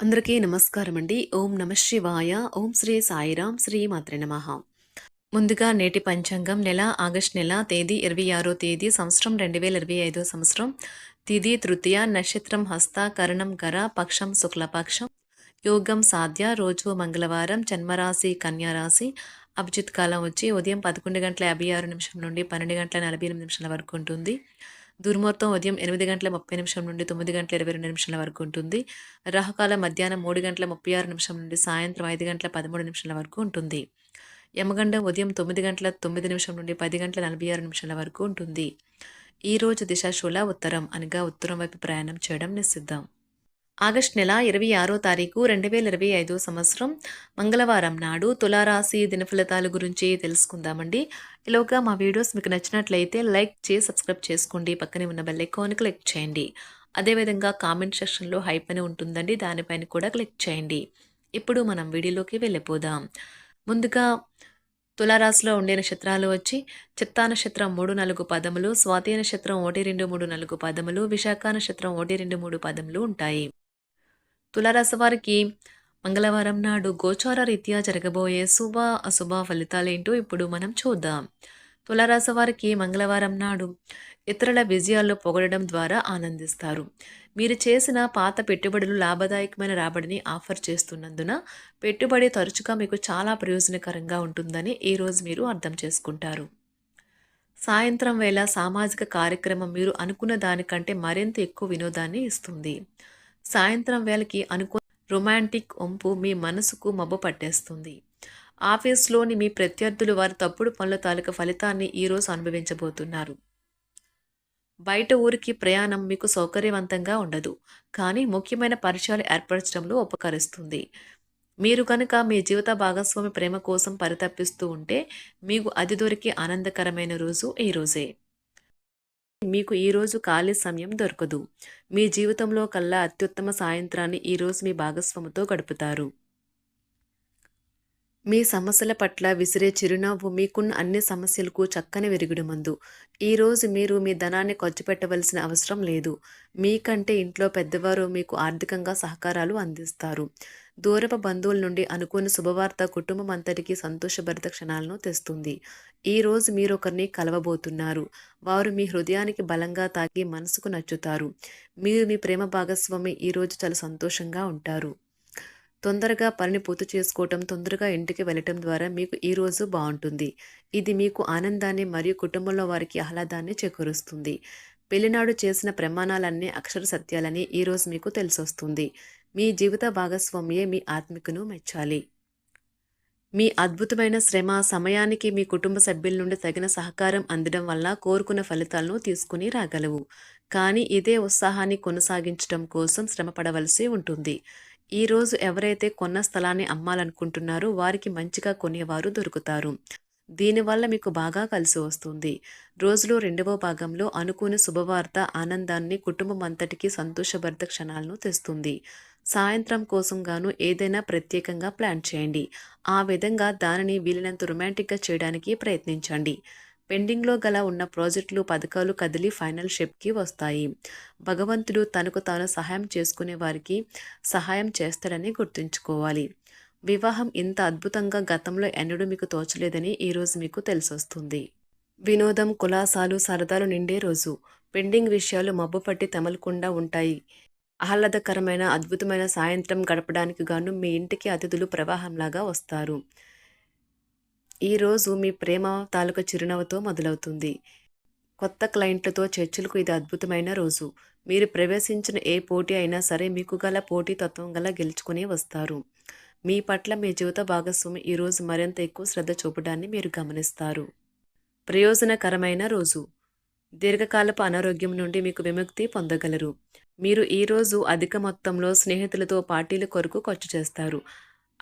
అందరికీ నమస్కారం అండి ఓం నమ శివాయ. ఓం శ్రీ సాయిరాం శ్రీ మాత్రే నమ. ముందుగా నేటి పంచాంగం నెల ఆగస్ట్ నెల తేదీ ఇరవై ఆరో తేదీ సంవత్సరం రెండు వేల ఇరవై ఐదో సంవత్సరం. తిథి తృతీయ నక్షత్రం హస్త కరణం గర పక్షం శుక్లపక్షం. యోగం సాధ్య రోజు మంగళవారం జన్మరాశి కన్యారాశి అభిజిత్ కాలం వచ్చి ఉదయం పదకొండు గంటల యాభై ఆరు నిమిషం నుండి పన్నెండు గంటల నలభై ఎనిమిది నిమిషాల వరకు ఉంటుంది. దుర్ముహూర్తం ఉదయం ఎనిమిది గంటల ముప్పై నిమిషం నుండి తొమ్మిది గంటల ఇరవై రెండు నిమిషాల వరకు ఉంటుంది. రాహుకాలం మధ్యాహ్నం మూడు గంటల ముప్పై ఆరు నిమిషం నుండి సాయంత్రం ఐదు గంటల పదమూడు నిమిషాల వరకు ఉంటుంది. యమగండం ఉదయం తొమ్మిది గంటల తొమ్మిది నిమిషం నుండి పది గంటల నలభై ఆరు నిమిషాల వరకు ఉంటుంది. ఈ రోజు దిశాశూల ఉత్తరం అనగా ఉత్తరం వైపు ప్రయాణం చేయడం నిషిద్ధం. ఆగస్ట్ నెల ఇరవై ఆరో తారీఖు రెండు వేల ఇరవై ఐదో సంవత్సరం మంగళవారం నాడు తులారాశి దినఫలితాల గురించి తెలుసుకుందామండి. ఇలాగా మా వీడియోస్ మీకు నచ్చినట్లయితే లైక్ చేసి సబ్స్క్రైబ్ చేసుకోండి. పక్కనే ఉన్న బెల్ ఐకాన్ క్లిక్ చేయండి. అదేవిధంగా కామెంట్ సెక్షన్లో హైప్ అని ఉంటుందండి. దానిపైన కూడా క్లిక్ చేయండి. ఇప్పుడు మనం వీడియోలోకి వెళ్ళిపోదాం. ముందుగా తులారాశిలో ఉండే నక్షత్రాలు వచ్చి చిత్తా నక్షత్రం మూడు నాలుగు పదములు స్వాతి నక్షత్రం ఒకటి రెండు మూడు నాలుగు పదములు విశాఖ నక్షత్రం ఒకటి రెండు మూడు పదములు ఉంటాయి. తులారాశి వారికి మంగళవారం నాడు గోచార రీత్యా జరగబోయే శుభ అశుభ ఫలితాలేంటో ఇప్పుడు మనం చూద్దాం. తులారాశి వారికి మంగళవారం నాడు ఇతరుల విజయాల్లో పొగడడం ద్వారా ఆనందిస్తారు. మీరు చేసిన పాత పెట్టుబడులు లాభదాయకమైన రాబడిని ఆఫర్ చేస్తున్నందున పెట్టుబడి తరచుగా మీకు చాలా ప్రయోజనకరంగా ఉంటుందని ఈరోజు మీరు అర్థం చేసుకుంటారు. సాయంత్రం వేళ సామాజిక కార్యక్రమం మీరు అనుకున్న దానికంటే మరింత ఎక్కువ వినోదాన్ని ఇస్తుంది. సాయంత్రం వేళకి అనుకో రొమాంటిక్ వంపు మీ మనసుకు మబ్బు పట్టేస్తుంది. ఆఫీస్లోని మీ ప్రత్యర్థులు వారి తప్పుడు పనుల తాలూకా ఫలితాన్ని ఈరోజు అనుభవించబోతున్నారు. బయట ఊరికి ప్రయాణం మీకు సౌకర్యవంతంగా ఉండదు. కానీ ముఖ్యమైన పరిచయాలు ఏర్పరచడంలో ఉపకరిస్తుంది. మీరు కనుక మీ జీవిత భాగస్వామి ప్రేమ కోసం పరితపిస్తూ ఉంటే మీకు అది దొరికి ఆనందకరమైన రోజు ఈ రోజే. మీకు ఈరోజు ఖాళీ సమయం దొరకదు. మీ జీవితంలో కల్లా అత్యుత్తమ సాయంత్రాన్ని ఈరోజు మీ భాగస్వామితో గడుపుతారు. మీ సమస్యల పట్ల విసిరే చిరునవ్వు మీకున్న అన్ని సమస్యలకు చక్కని వెరుగుడు మందు ఈరోజు మీరు మీ ధనాన్ని ఖర్చు పెట్టవలసిన అవసరం లేదు. మీకంటే ఇంట్లో పెద్దవారు మీకు ఆర్థికంగా సహకారాలు అందిస్తారు. దూరపు బంధువుల నుండి అనుకున్న శుభవార్త కుటుంబం అంతటికీ సంతోషభరిత క్షణాలను తెస్తుంది. ఈ రోజు మీరు ఒకరిని కలవబోతున్నారు. వారు మీ హృదయానికి బలంగా తాకి మనసుకు నచ్చుతారు. మీరు మీ ప్రేమ భాగస్వామి ఈరోజు చాలా సంతోషంగా ఉంటారు. తొందరగా పనిని పూర్తి చేసుకోవటం తొందరగా ఇంటికి వెళ్ళటం ద్వారా మీకు ఈ రోజు బాగుంటుంది. ఇది మీకు ఆనందాన్ని మరియు కుటుంబంలో వారికి ఆహ్లాదాన్ని చేకూరుస్తుంది. పెళ్ళినాడు చేసిన ప్రమాణాలన్నీ అక్షర సత్యాలని ఈరోజు మీకు తెలిసొస్తుంది. మీ జీవిత భాగస్వామ్యే మీ ఆత్మికను మెచ్చాలి. మీ అద్భుతమైన శ్రమ సమయానికి మీ కుటుంబ సభ్యుల నుండి తగిన సహకారం అందడం వల్ల కోరుకున్న ఫలితాలను తీసుకుని రాగలవు. కానీ ఇదే ఉత్సాహాన్ని కొనసాగించడం కోసం శ్రమ పడవలసి ఉంటుంది. ఈరోజు ఎవరైతే కొన్న స్థలాన్ని అమ్మాలనుకుంటున్నారో వారికి మంచిగా కొనేవారు దొరుకుతారు. దీనివల్ల మీకు బాగా కలిసి వస్తుంది. రోజులో రెండవ భాగంలో అనుకుని శుభవార్త ఆనందాన్ని కుటుంబం అంతటికీ సంతోషభర్త క్షణాలను తెస్తుంది. సాయంత్రం కోసం గాను ఏదైనా ప్రత్యేకంగా ప్లాన్ చేయండి. ఆ విధంగా దానిని వీలైనంత రొమాంటిక్గా చేయడానికి ప్రయత్నించండి. పెండింగ్లో గల ఉన్న ప్రాజెక్టులు పథకాలు కదిలి ఫైనల్ షేప్కి వస్తాయి. భగవంతుడు తనకు తాను సహాయం చేసుకునే వారికి సహాయం చేస్తాడని గుర్తుంచుకోవాలి. వివాహం ఇంత అద్భుతంగా గతంలో ఎన్నడూ మీకు తోచలేదని ఈరోజు మీకు తెలిసొస్తుంది. వినోదం కులాసాలు సరదాలు నిండే రోజు. పెండింగ్ విషయాలు మబ్బు పట్టి తమలకుండా ఉంటాయి. ఆహ్లాదకరమైన అద్భుతమైన సాయంత్రం గడపడానికి గాను మీ ఇంటికి అతిథులు ప్రవాహంలాగా వస్తారు. ఈరోజు మీ ప్రేమ తాలూకా చిరునవ్వుతో మొదలవుతుంది. కొత్త క్లయింట్లతో చర్చలకు ఇది అద్భుతమైన రోజు. మీరు ప్రవేశించిన ఏ పోటీ అయినా సరే మీకు గల పోటీ తత్వం గల గెలుచుకుని వస్తారు. మీ పట్ల మీ జీవిత భాగస్వామి ఈరోజు మరింత ఎక్కువ శ్రద్ధ చూపడాన్ని మీరు గమనిస్తారు. ప్రయోజనకరమైన రోజు. దీర్ఘకాలపు అనారోగ్యం నుండి మీకు విముక్తి పొందగలరు. మీరు ఈరోజు అధిక మొత్తంలో స్నేహితులతో పార్టీల కొరకు ఖర్చు చేస్తారు.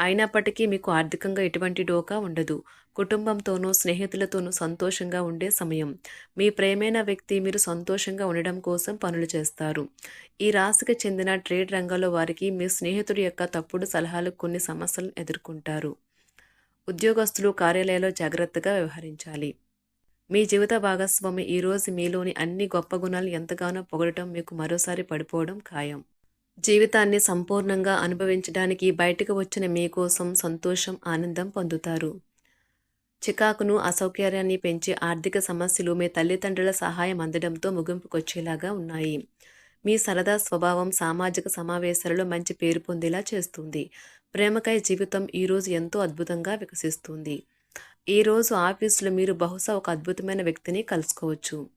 అయినప్పటికీ మీకు ఆర్థికంగా ఎటువంటి డోకా ఉండదు. కుటుంబంతోనూ స్నేహితులతోనూ సంతోషంగా ఉండే సమయం. మీ ప్రేమైన వ్యక్తి మీరు సంతోషంగా ఉండడం కోసం పనులు చేస్తారు. ఈ రాశికి చెందిన ట్రేడ్ రంగంలో వారికి మీ స్నేహితుడి యొక్క తప్పుడు సలహాలు కొన్ని సమస్యలను ఎదుర్కొంటారు. ఉద్యోగస్తులు కార్యాలయాల్లో జాగ్రత్తగా వ్యవహరించాలి. మీ జీవిత భాగస్వామి ఈరోజు మీలోని అన్ని గొప్ప గుణాలు ఎంతగానో పొగడటం మీకు మరోసారి పడిపోవడం ఖాయం. జీవితాన్ని సంపూర్ణంగా అనుభవించడానికి బయటకు వచ్చిన మీకోసం సంతోషం ఆనందం పొందుతారు. చికాకును అసౌకర్యాన్ని పెంచే ఆర్థిక సమస్యలు మీ తల్లిదండ్రుల సహాయం అందడంతో ముగింపుకొచ్చేలాగా ఉన్నాయి. మీ సరదా స్వభావం సామాజిక సమావేశాలలో మంచి పేరు పొందేలా చేస్తుంది. ప్రేమకై జీవితం ఈరోజు ఎంతో అద్భుతంగా వికసిస్తుంది. ఈరోజు ఆఫీసులో మీరు బహుశా ఒక అద్భుతమైన వ్యక్తిని కలుసుకోవచ్చు.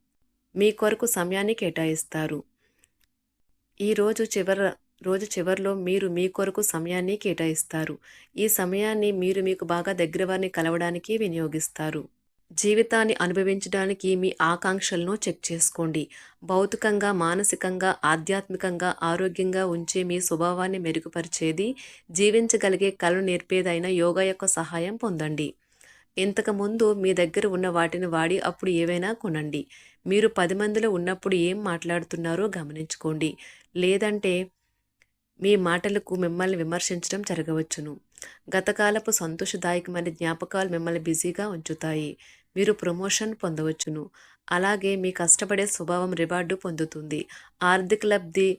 మీ కొరకు సమయాన్ని కేటాయిస్తారు. ఈరోజు చివర రోజు చివరిలో మీరు మీ కొరకు సమయాన్ని కేటాయిస్తారు. ఈ సమయాన్ని మీరు మీకు బాగా దగ్గర వారిని కలవడానికి వినియోగిస్తారు. జీవితాన్ని అనుభవించడానికి మీ ఆకాంక్షలను చెక్ చేసుకోండి. భౌతికంగా మానసికంగా ఆధ్యాత్మికంగా ఆరోగ్యంగా ఉంచే మీ స్వభావాన్ని మెరుగుపరిచేది జీవించగలిగే కళను నేర్పేదైన యోగా యొక్క సహాయం పొందండి. ఇంతకుముందు మీ దగ్గర ఉన్న వాటిని వాడి అప్పుడు ఏవైనా కొనండి. మీరు పది మందిలో ఉన్నప్పుడు ఏం మాట్లాడుతున్నారో గమనించుకోండి. లేదంటే మీ మాటలకు మిమ్మల్ని విమర్శించడం జరగవచ్చును. గతకాలపు సంతోషదాయకమైన జ్ఞాపకాలు మిమ్మల్ని బిజీగా ఉంచుతాయి. మీరు ప్రమోషన్ పొందవచ్చును. అలాగే మీ కష్టపడే స్వభావం రివార్డు పొందుతుంది. ఆర్థిక లబ్ధి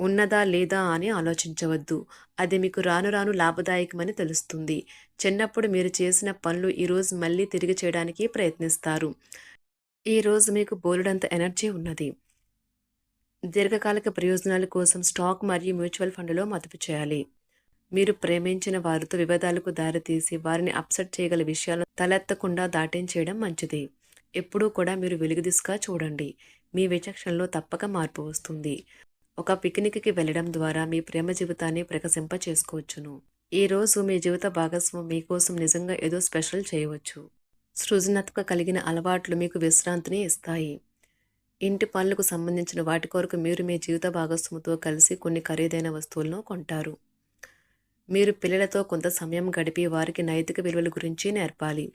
ఉన్నదా లేదా అని ఆలోచించవద్దు. అది మీకు రాను రాను లాభదాయకమని తెలుస్తుంది. చిన్నప్పుడు మీరు చేసిన పనులు ఈరోజు మళ్ళీ తిరిగి చేయడానికి ప్రయత్నిస్తారు. ఈరోజు మీకు బోలుడంత ఎనర్జీ ఉన్నది. దీర్ఘకాలిక ప్రయోజనాల కోసం స్టాక్ మరియు మ్యూచువల్ ఫండ్లో మదుపు చేయాలి. మీరు ప్రేమించిన వారితో వివాదాలకు దారితీసి వారిని అప్సెట్ చేయగల విషయాలను తలెత్తకుండా దాటించేయడం మంచిది. ఎప్పుడూ కూడా మీరు వెలుగుదిశగా చూడండి. మీ విచక్షణలో తప్పక మార్పు వస్తుంది. ఒక పిక్నిక్కి వెళ్ళడం ద్వారా మీ ప్రేమ జీవితాన్ని ప్రకశింప చేసుకోవచ్చును. ఈరోజు మీ జీవిత భాగస్వామి మీకోసం నిజంగా ఏదో స్పెషల్ చేయవచ్చు. సృజనాత్మక కలిగిన అలవాట్లు మీకు విశ్రాంతిని ఇస్తాయి. ఇంటి పనులకు సంబంధించిన వాటి కొరకు మీరు మీ జీవిత భాగస్వామితో కలిసి కొన్ని ఖరీదైన వస్తువులను కొంటారు. మీరు పిల్లలతో కొంత సమయం గడిపి వారికి నైతిక విలువల గురించి నేర్పాలి.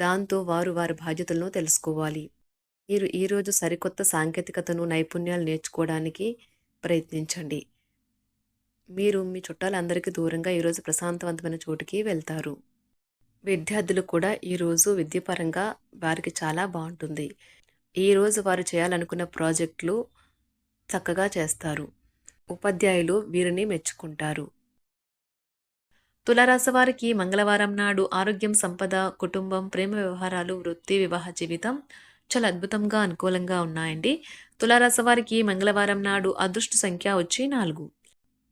దాంతో వారు వారి బాధ్యతలను తెలుసుకోవాలి. మీరు ఈరోజు సరికొత్త సాంకేతికతను నైపుణ్యాలు నేర్చుకోవడానికి ప్రయత్నించండి. మీరు మీ చుట్టాలందరికీ దూరంగా ఈరోజు ప్రశాంతవంతమైన చోటుకి వెళ్తారు. విద్యార్థులు కూడా ఈరోజు విద్యపరంగా వారికి చాలా బాగుంటుంది. ఈరోజు వారు చేయాలనుకున్న ప్రాజెక్టులు చక్కగా చేస్తారు. ఉపాధ్యాయులు వీరిని మెచ్చుకుంటారు. తులారాశి వారికి మంగళవారం నాడు ఆరోగ్యం సంపద కుటుంబం ప్రేమ వ్యవహారాలు వృత్తి వివాహ జీవితం చాలా అద్భుతంగా అనుకూలంగా ఉన్నాయండి. తులారాశి వారికి మంగళవారం నాడు అదృష్ట సంఖ్య వచ్చి నాలుగు.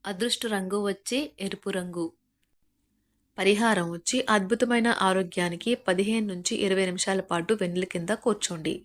అదృష్ట రంగు వచ్చి ఎరుపు రంగు. పరిహారం వచ్చి అద్భుతమైన ఆరోగ్యానికి పదిహేను నుంచి ఇరవై నిమిషాల పాటు వెన్నెల కింద కూర్చోండి.